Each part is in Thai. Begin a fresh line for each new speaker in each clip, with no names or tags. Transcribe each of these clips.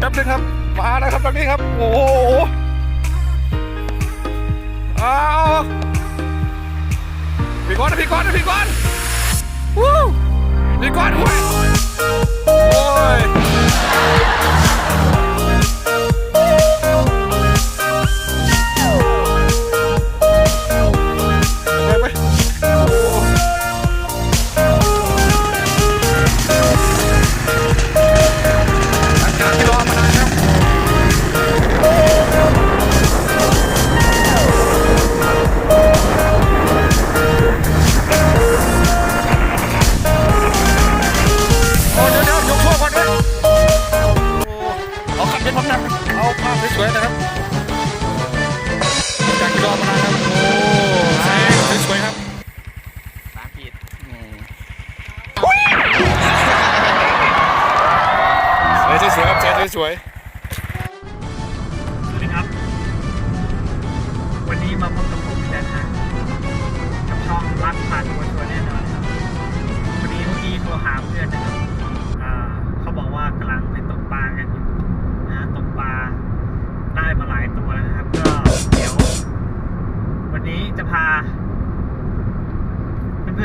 แป๊บนึงครับ มาแล้วครับตรงนี้ครับ โอ้โหอ้าพี่ก้อนนะพี่ก้อนนะพี่ก้อนวู้พี่ก้อนโอ้ย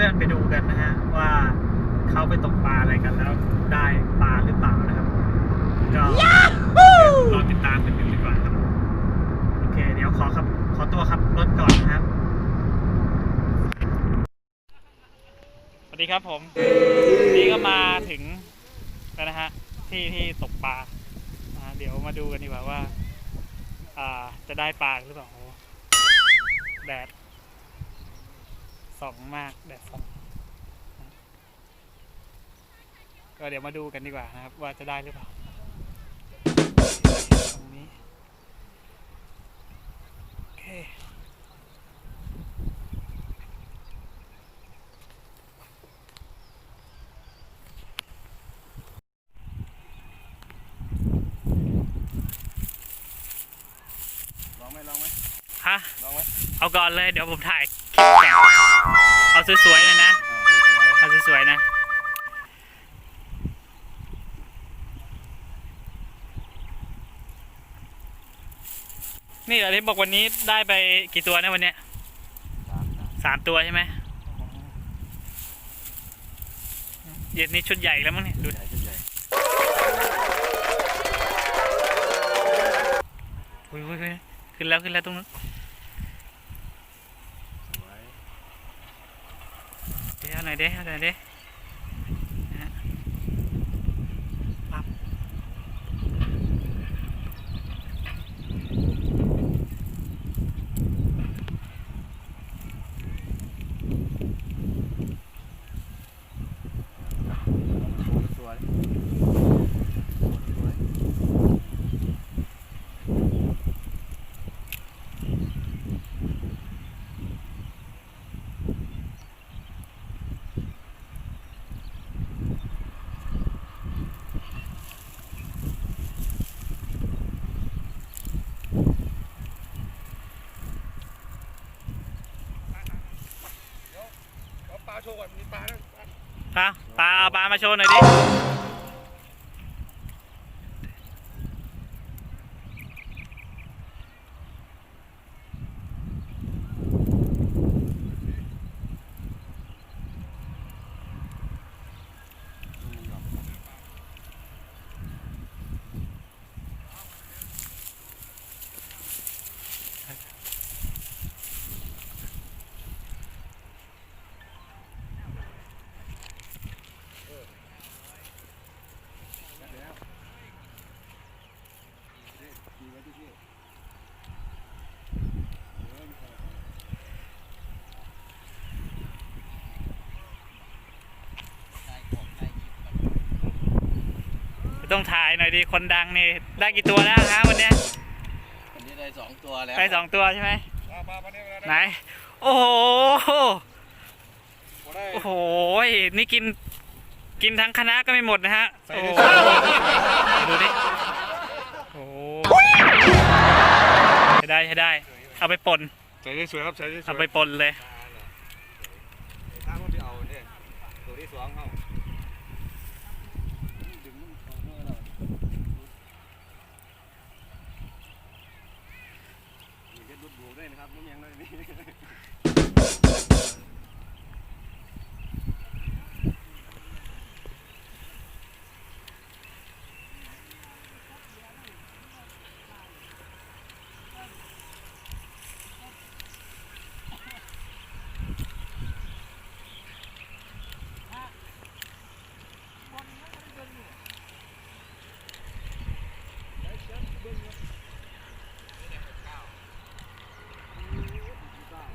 อนๆ
ไปดูกันนะฮะว่าเขาไปตกปลาอะไรกันแล้วได้ปลาหรือเปล่านะครับก็รอติดตามกันดูดีกว่าครับโอเค เดี๋ยวขอครับขอตัวครับรถก่อนนะครับสวัสดีครับผมวันนี่ก็มาถึงแล้วนะฮะที่ที่ตกปลานะฮะเดี๋ยวมาดูกันดีกว่าว่าอ่าจะได้ปลาหรือเปล่าโอ้แดด ส่องมากแดดส่องนะก็เดี๋ยวมาดูกันดีกว่านะครับ ว่าจะได้หรือเปล่าตรงนี้โอเค
ๆลองไหมลองไหม
ฮะ
ลองไหม
เอาก่อนเลยเดี๋ยวผมถ่ายคลิปแต่งเอา สวยๆเลยนะเอาสวยๆนะนี่เหรอที่บอกวันนี้ได้ไปกี่ตัวนะวันเนี้ยสามตัวใช่ไหมเย็นนี้ชุดใหญ่แล้วมั้งเนี่ยดู
ชุดใหญ่
อุ้ยอุ้ยอุ้ยขึ้นแล้วขึ้นแล้วตรงนู้น
สวย
เอาหน่อยเด้เอาหน่อยเด้นะฮะปั๊บ
สวย เอาปลา โชว์ก่อนมีปลาแล้ว
เอาปลาเอาปลามาโชว์หน่อยดิ ต้องถ่ายหน่อยดิคนดังนี่ได้กี่ตัวแล้วฮะวันเนี้ย
วันนี้ได้สองตัวแล้ว
ได้สองตัวใช่ไหม
ปลาปลาปลาเนี่ยเวลา
ไหน โอ้โห
พอได้
โอ้โหนี่กินกินทั้งคณะก็ไม่หมดนะฮะ
ใส่
โอ้
ได้
โห
สวย
ดูดิโอ้โหใช้ได้ใช้ได้ เอาไปป่น
ใส่ได้สวยครับใส่ได้สวย
เอาไปป่นเลย
บวกด้วยนะครับน้ำเมียงด้วยนี่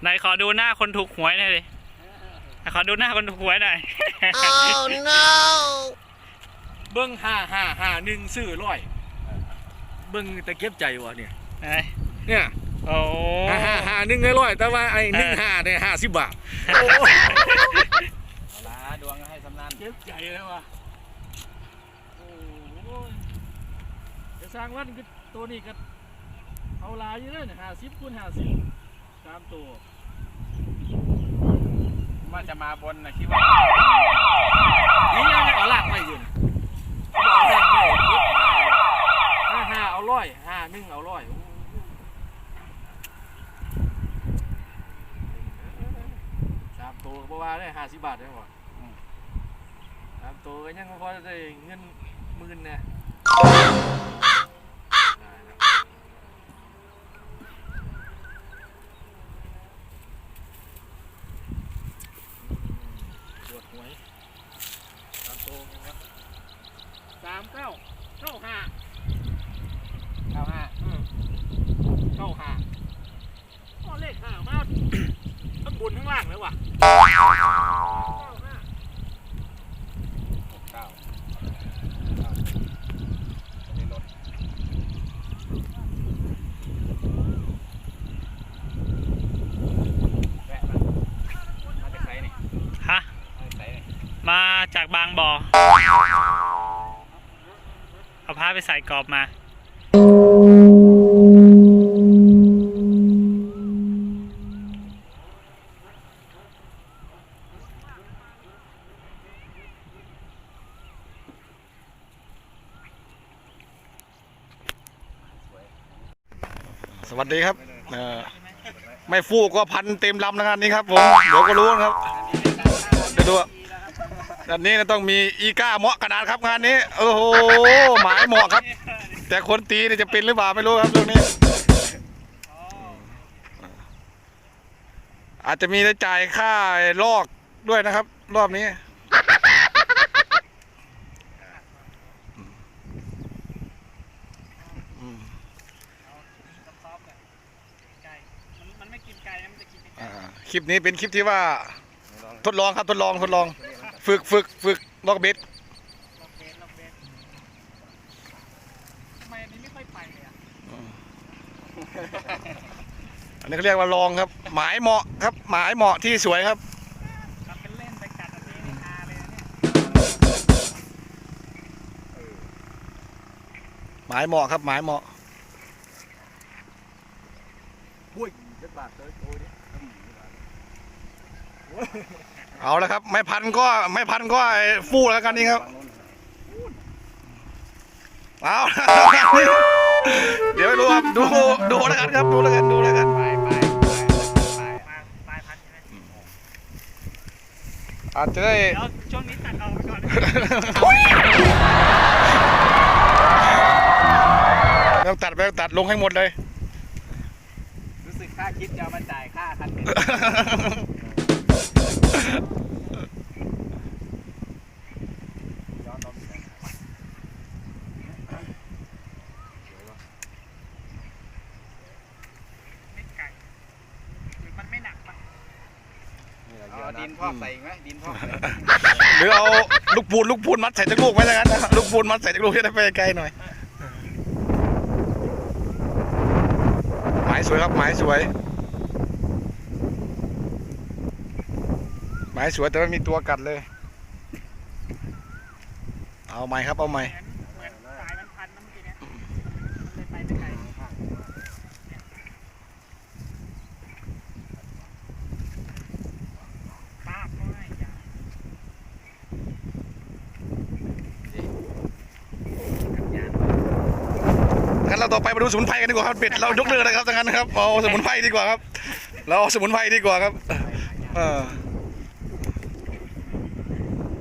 ไหนขอดูหน้าคนถูกหวยหน่อยดิขอดูหน้าคนถูกหวยหน่อย
เบิ้งห้าห้าห้าหนึ่งซื้อร้อย เบิ้งแต่เก็บใจวะเนี่ย
ไหน
เนี่ย
โอ้
ห้าห้าห้าหนึ่งให้ร้อยแต่ว่าไอ้หนึ่งห้าเนี่ยห้าสิบบาท
ลาดวงให้สำนัน
เก็บใจเลยวะโอ้ยจะสร้างวันก็ตัวนี้ก็เอาหลายอยู่เลยห้าสิบคูณห้าสิบตามตัว
ว่าจะมาบนนะคิดว่า
นี่ยังไม่เอาหลักไม่อยู่นะเอาหลักไม่เก็บมาเลยห้าห้าเอาร้อยห้าหนึ่งเอาร้อยโอ้โหสามตัวก็บ่ว่าได้ห้าสิบบาทได้หมดสามตัวก็ยังพอได้เงินหมื่นเนี่ยได้แล้วตรวจหวยสามตัวไงวะสามเก้าเก้าห้า
เก้าห้า
อืมเก้าห้าอ๋อเลขห้ามา ทั้งบนทั้งล่างเลยว่ะเก้าห้า
หกเก้าเก้าจะได้ลดแวะมามาจากไสนี่
ฮะ
มาจากไสนี่
มาจากบางบ่อ เอาผ้า ไปใส่กรอบมา
สวัสดีครับเออไม่ฟูกก็พันเต็มลำนะงานนี้ครับผมเดี๋ยวก็รู้นะครับ เดี๋ยวดู อะด้านนี้ก็ต้องมีอีก้าเหมาะขนาดครับงานนี้ โอ้โหหมายเหมาะครับ แต่คนตีเนี่ยจะเป็นหรือเปล่าไม่รู้ครับเรื่องนี้ อาจจะมีได้จ่ายค่าลอกด้วยนะครับ รอบนี้อืม
ไก่มันมันไม่กินไก่นะมันจะกินไก่
อ่าคลิปนี้เป็นคลิปที่ว่า ทดลองครับทดลองทดลอง ฝึกฝึกฝึกลอกเบ็ด
ลองเบสลองเบสทำไมอันนี้ไม่ค่อยไปเลยอะ
อันนี้เขาเรียกว่าลองครับ หมายเหมาะครับ หมายเหมาะที่สวยครับ
ทำเป็นเล่นไปกัดอันนี้นี่ฮาเลยนะเนี่ย
หมายเหมาะครับ หมายเหมาะ
หุ้ยเจ็ดบาทเลยโอ้ย
เอาแล้วครับ ไม่พันก็ไม่พันก็ไอ้ฟู่แล้วกันนี่ครับ
ฝั่งนู้น
เอาเดี๋ยวดูครับดูดูแล้วกันครับดูแล้วกันดูแล้วกัน
ไปไปไปไป
มาปลายพันใช่ไหม
อาจจะได้
เดี๋ยวช่วงนี้ตัดเอาไปก่อน
ไม่ต้องตัดไม่ต้องตัดลงให้หมดเลย
รู้สึกค่าคิดจะเอามาจ่ายค่าคันนี้ย้อนรอบอีกแล้ว
ไม่ไก่หรือมันไม่หนักปะ
เอาดินพอใส่อีกไหมดินพอกใส่
หรือเอาลูกปูนลูกปูนมัดใส่จากลูกไว้แล้วกันนะลูกปูนมัดใส่จากลูกจะได้ไปไกลหน่อยหมายสวยครับหมายสวยหมายสวยแต่ไม่มีตัวกัดเลย เอาไหมครับเอาไหม
เหมือนเหมือนสายมันพันน้ำเมื่อกี้เนี่ยมันเลยไปไม่ไกลป้าบก็ให้ยา
งั้นเรา ต่อไปมาดูสมุนไพรกันดีกว่าครับเป็ดเรายกเลิกนะครับดังนั้นนะครับเอาสมุนไพรดีกว่าครับ เราเอาสมุนไพรดีกว่าครับเออ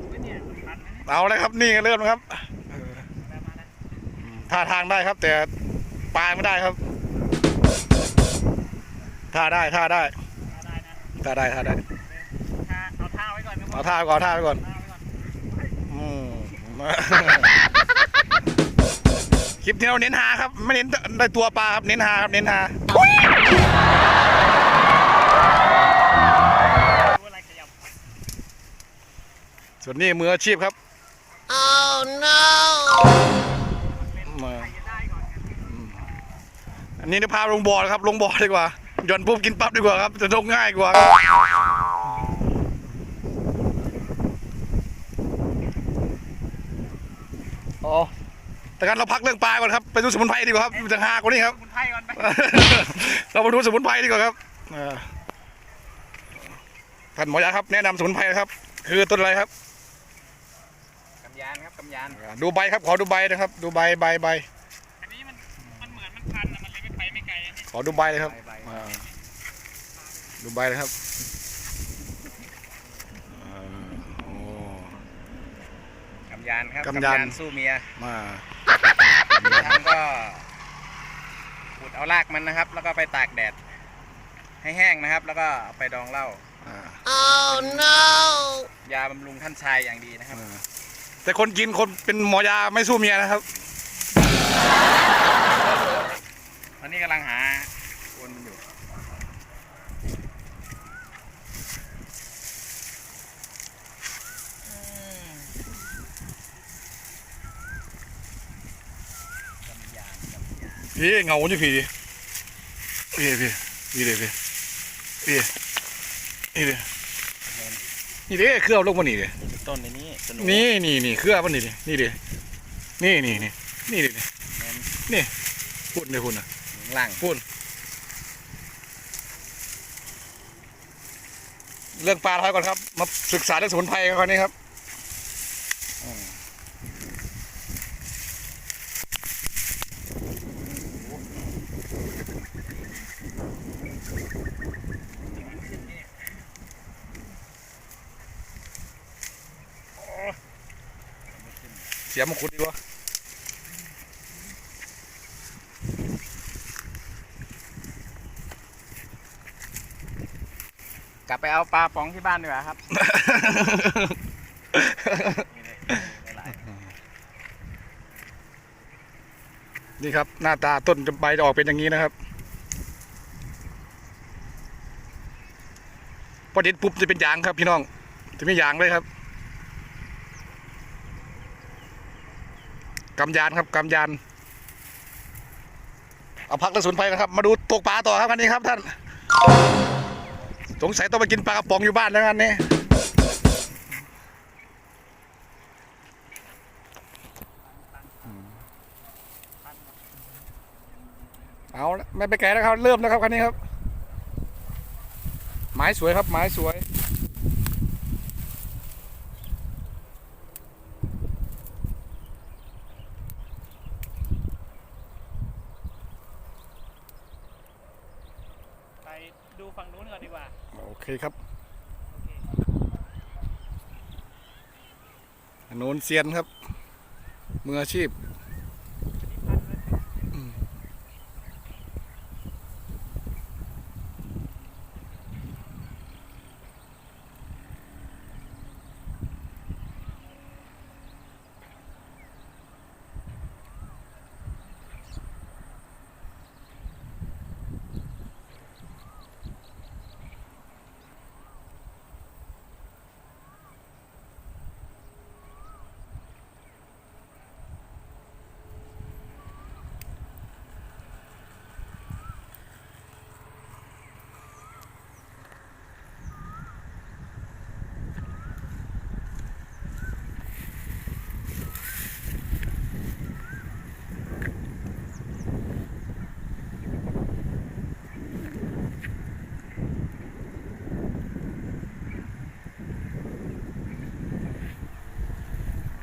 ไม่เนี่ยพันนะเนี่ย
เอาเลยครับนี่เริ่มครับ
มาแล้วมาแล้ว
ท่าทางได้ครับ แต่ปลายไม่ได้ครับท่าได้ท่าได้
เอาได้นะ
ท่าได้ท่าได้
ท่าเอาท่าไว้ก่อนครับผม
เอาท่าไปก่อนท่าไปก่อน
ท่าไว้ก่อน
อืมค ลิปที่เราเน้นหาครับ ไม่เน้นในตัวปลาครับ เน้นหาครับ เน้นหาส่วนนี้มืออาชีพครับ oh no อันนี้จะพาลงบอร์ดครับ ลงบอร์ดดีกว่าย่อนปุ๊บกินปั๊บดีกว่าครับ จะลงง่ายกว่า แต่กันเราพักเรื่องปลาก่อนครับ ไปดูสมุนไพรดีกว่าครับจะหากว่านี้ครับ
คุณไพ่ก่อนไป
เรามาดูสมุนไพรดีกว่าครับเออท่านหมอยาครับแนะนำสมุนไพรครับ คือต้นอะไรครับ
กำยานครับกำยาน
ดูใบครับขอดูใบนะครับ ดูใบใบใบ
อันนี้มันมันเหมือนมันพันอะมันเลยไม่ไปไม่ไกลอันนี้
ขอดูใบเลยครับ
ใบใบ
อ่าดูใบเลยครับอ่าโอ้
กำยานครับ
กำยาน
สู้เมีย
มา
ทำก็ขุดเอารากมันนะครับ แล้วก็ไปตากแดด ให้แห้งนะครับ แล้วก็เอาไปดองเหล้า
อ่า
ยาบำรุงท่านชายอย่างดีนะครับ
อ่าแต่คนกินคนเป็นหมอยาไม่สู้เมียนะครับ
ตอนนี้กำลังหาคนมันอยู่ กำยานกำยาน
พี่เงาอยู่พี่ดิพี่พี่พี่เลยพี่พี่นี่เลยนี่เด้เครื่องลงมานี่เลย
ต้นในนี้สนุก
นี่นี่นี่เครื่องมันนี่ดินี่ดินี่นี่นี่นี่ดินี่พูดเลยคุณนะ
ข้างล่าง
พูดเรื่องปลาทอยก่อนครับ มาศึกษาเรื่องสมุนไพรกันก่อนนี้ครับ สียมงคุดดีกว่า
กลับไปเอาปลาป๋องที่บ้านดีกว่าครับหลาย
นี่ครับ หน้าตาต้นใบจะออกเป็นอย่างนี้นะครับพอเด็ดปุ๊บจะเป็นยางครับพี่น้อง จะไม่ยางเลยครับ กำยานครับกำยานเอาพักกระสุนไปนะครับ มาดูตกปลาต่อครับอันนี้ครับท่านสงสัยต้องไปกินปลากระป๋องอยู่บ้านแล้วกันนี่เอาละไม่ไปไกลแล้วครับ เริ่มแล้วครับคันนี้ครับไม้สวยครับไม้สวย
ดูฝั่งนู้นก่อนดีกว่า
โอเคครับอันโน้นเซียนครับ มืออาชีพ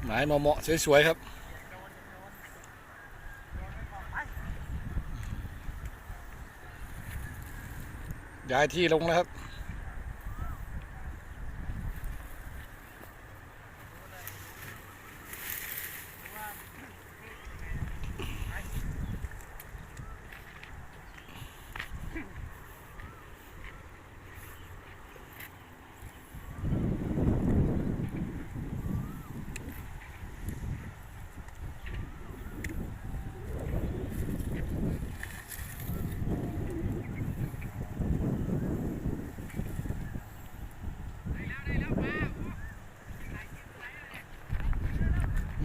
ไม้เหมาะๆสวยๆครับย้ายที่ลงแล้วครับ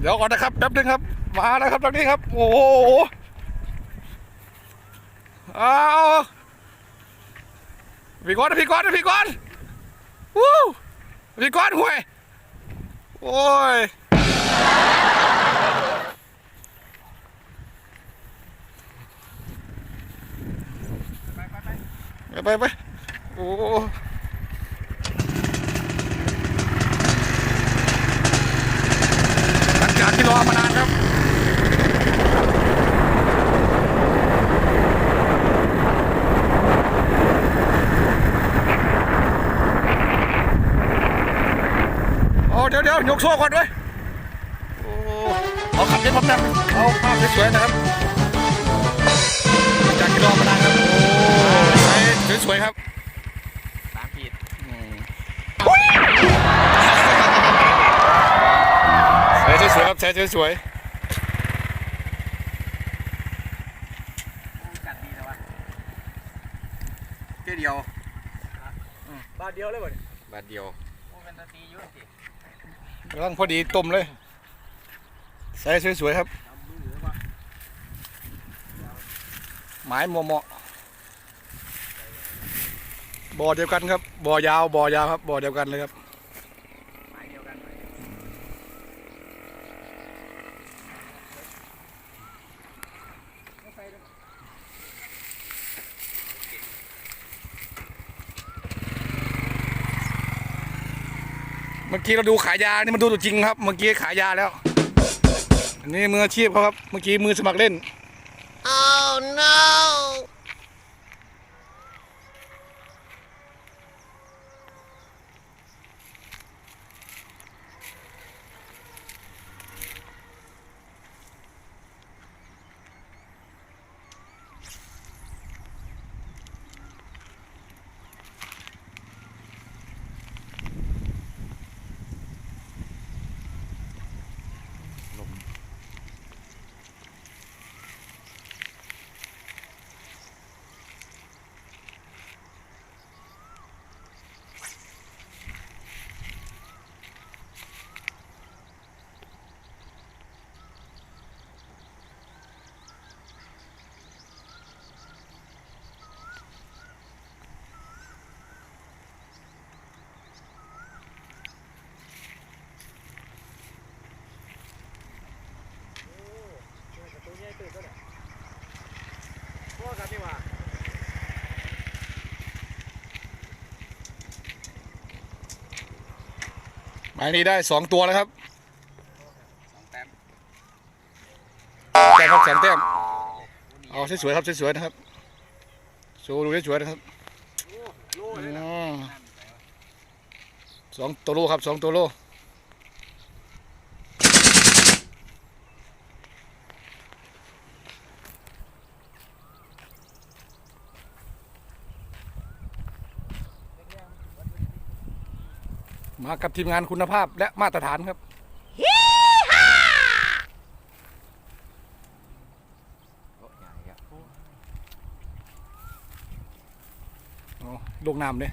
เดี๋ยวก่อนนะครับแป๊บนึงครับ มาแล้วครับตรงนี้ครับ โอ้โหเอาพี่ก้อนพี่ก้อนพี่ก้อนวู้พี่ก้อนห่วย โอ้ยไปไปไปโอ้หลังจากที่รอมานานครับ โอ้เดี๋ ยวเดี๋ยวยกโซ่ก่อนด้วยโอ้เอาขับเย็นผมนะเอาภาพสวยๆนะครับจากกิโลมานานครับโอ้สวยๆครับ
สามขีด
อืมใส่สวยๆครับใส่สวย
กัดดีนะวะเที่ยวเดียว
บาทเดียวเลยบ่เนี่ย
บาทเดียวโอ้เป็นตะตีอยุ่งสิ
ๆ กำลังพอดีต้มเลยใส่สวยๆครับ หมายเหมาะบ่อเดียวกันครับ บ่อยาว บ่อยาวครับ บ่อเดียวกันเลยครับ
หมายเดียวกันเลย
เมื่อกี้เราดูขายยานี่มันดูตัวจริงครับ เมื่อกี้ขายยาแล้ว อันนี้มืออาชีพเขาครับ เมื่อกี้มือสมัครเล่น
Oh no!
ตัวใหญ่ตื่นก็ได้พวกกันนี่หว่า
หมายนี้ได้สองตัวแล้วครับ
สองแต้ม
แต้มครับสองแต้มเอาสวยๆครับสวยๆนะครับโชว์ดูสวยๆนะครับ
โล่เลยนะ
อืมสองตัวโลครับสองตัวโล มากับทีมงานคุณภาพและมาตรฐานครับ
โอ้ใหญ่ครับ
เอาลงน้ำเลย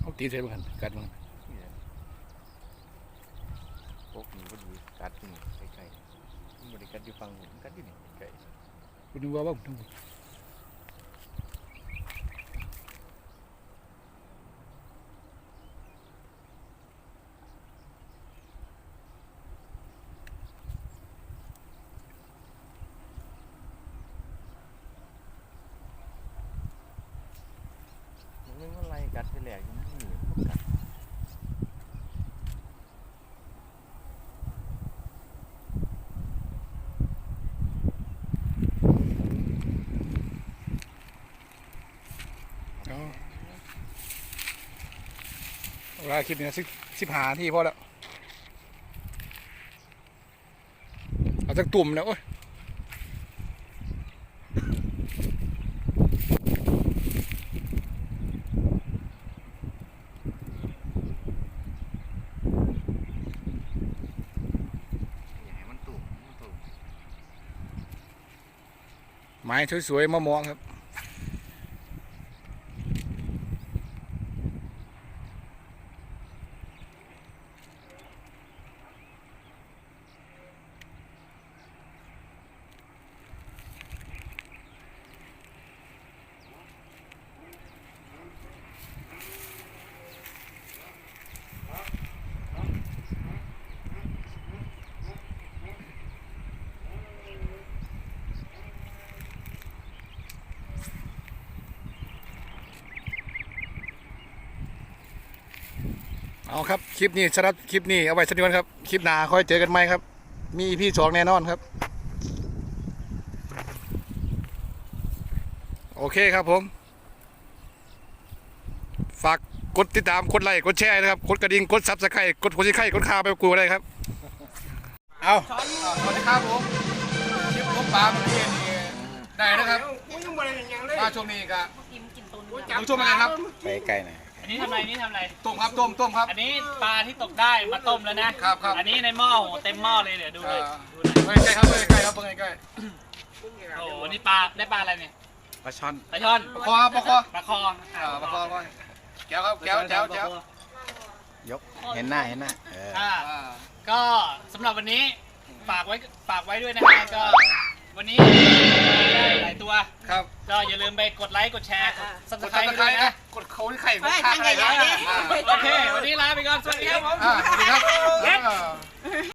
เอา ตีเสียเหมือนกันกัดเหมือนกัน
พวกนี้ก็ดูกัดที่นี่ใกล้ๆมันบริกัดอยู่ฟังผมกัดที่นี่ใกล้
คุณดูว่าบ้างดู
หลกๆนะนี่กัด
เอาเว ลาคลิปนี้สิบสิบหาที่พอแล้ว เอาจากตุ่มแล้วโอ้ย
อย่าให้มันตุ่มมันตุ่ม
ไม้สวยๆมามองครับ เอาครับ คลิปนี้สำหรับคลิปนี้เอาไว้สักนิดก่อนครับ คลิปหน้าค่อยเจอกันไหมครับ มีพี่สองแน่นอนครับ โอเคครับผม ฝากกดติดตามกดไลค์กดแชร์นะครับกดกระดิ่งกดซับสไครต์กดหัวใจไข่กดข่าวไปกูได้ครับ เอาสวัสดีครับผมคลิปพบปลาเมื่อกี้นี่ได้นะครับมาช่วงนี้ก็ดูช่วงนี้ครับ
ไปใกล้หน่อย
อั นนี้ทำอะไรนี่ทำอะไร
ต้มครับต้มต้มครับ
อันนี้ปลาที่ตกได้มาต้มแล้วนะครับ
ครับ
อันนี้ในหม้อโหเต็มหม้อเลยเดี๋ยวดูเลย
เบิ่งใกล้ๆครับเบิ่งใกล้ๆครับเบิ่งใกล้
โอ้โหนี่ปลาได้ปลาอะไรเนี่ย
ปลาช่อน
ปลาช่อน
ๆปลาคอครับปลาคอ
ปลาคอ
อ่าปลาคอปลาคอแก้วครับแก้วแก้วแก้วย
ก เห็นหน้า เห็นหน้า เออ
อ่า
อ่า
ก็สำหรับวันนี้ฝากไว้ฝากไว้ด้วยนะฮะก็ วันนี้ได้หลายตัว
ครับ
ก็อย่าลืมไปกดไลค์ กดแชร์ กดซับ
ก
ส
ด
ไคร
ติด
ต์
ตาม
ด้วย
นะ
นะ
กดเขาที่ไข่
ไปทางใหญ่ๆดิ
อ่า
โอเค วันนี้ลาไปก่อน สวัสดีครับผม
อ่าสวัสดีครับอ่า